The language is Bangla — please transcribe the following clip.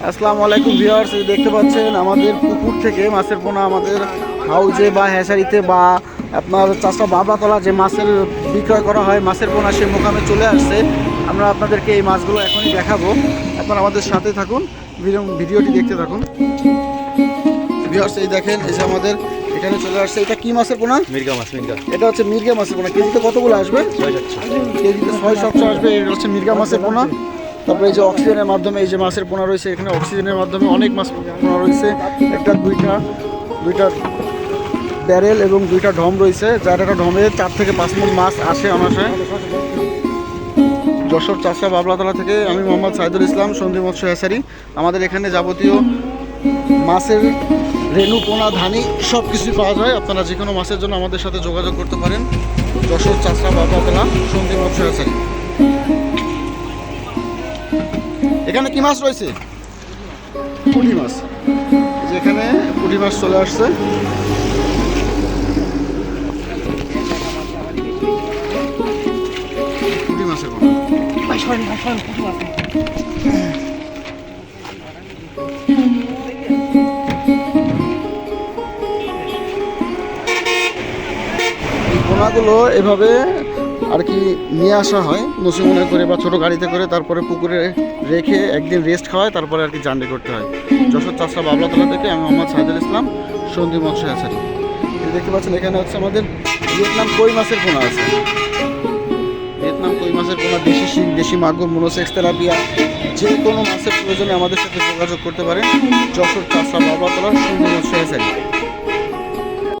আসসালামু আলাইকুম ভিউয়ার্স দেখতে পাচ্ছেন আমাদের পুকুর থেকে মাছের পোনা আমাদের হাউজে বা হ্যাচারিতে বা আপনার চাষা বাবলাতলা যে মাছের বিক্রয় করা হয় মাছের পোনা সে মোকামে চলে আসছে। আমরা আপনাদেরকে এই মাছগুলো এখনই দেখাবো। আপনারা আমাদের সাথে থাকুন ভিডিও- ভিডিওটি দেখতে থাকুন। ভিউয়ার্স এই দেখেন এই যে আমাদের এখানে চলে আসছে। এটা কি মাছের পোনা? মির্গা মাছ মির্গা। এটা হচ্ছে মির্গা মাছের পোনা। কেজিতে কতগুলো আসবে? কেজিতে ছয় সাতশো আসবে এটা হচ্ছে মির্গা মাছের পোনা। তারপরে এই যে অক্সিজেনের মাধ্যমে, এই যে মাছের পোনা রয়েছে, এখানে অক্সিজেনের মাধ্যমে অনেক মাছ পোনা রয়েছে। একটা, দুইটা দুইটা ব্যারেল এবং দুইটা ঢম রয়েছে, যার একটা ঢমে চার থেকে পাঁচ মন মাছ আসে অনাসে যশোর চাষা বাবলাতলা থেকে আমি মোহাম্মদ সাইদুল ইসলাম সন্ধি মৎস্য হেসারি আমাদের এখানে যাবতীয় মাছের রেণু, পোনা, ধানি সব কিছুই পাওয়া যায়। আপনারা যে কোনো মাছের জন্য আমাদের সাথে যোগাযোগ করতে পারেন। যশোর চাষা বাবলাতলা সন্ধি মৎস্য হেসারি এখানে কি মাছ রয়েছে? পুঁটি মাছ। এই যে এখানে পুঁটি মাছ চলে আসছে। পুঁটি মাছের পোনাগুলো এভাবে আর কি নিয়ে আসা হয় নসিমনে করে বা ছোটো গাড়িতে করে, তারপরে পুকুরে রেখে একদিন রেস্ট খাওয়ায়, তারপরে আর কি জার্নি করতে হয়। যশোর চাষরা বাবলাতলা থেকে আমি মোহাম্মদ সাহিদুল ইসলাম সন্ধি মৎস্য এই দেখতে পাচ্ছেন, এখানে হচ্ছে আমাদের ভিয়েতনাম কই মাছের পোনা আছে। ভিয়েতনাম কই মাছের পোনা, দেশি শিং, দেশি মাগুর, মনোসেক্স, তেলাপিয়া, যে কোনো মাছের প্রয়োজনে আমাদের সাথে যোগাযোগ করতে পারেন। যশোর চাষরা বাবলাতলা সন্ধি মৎস্য হ্যাচারি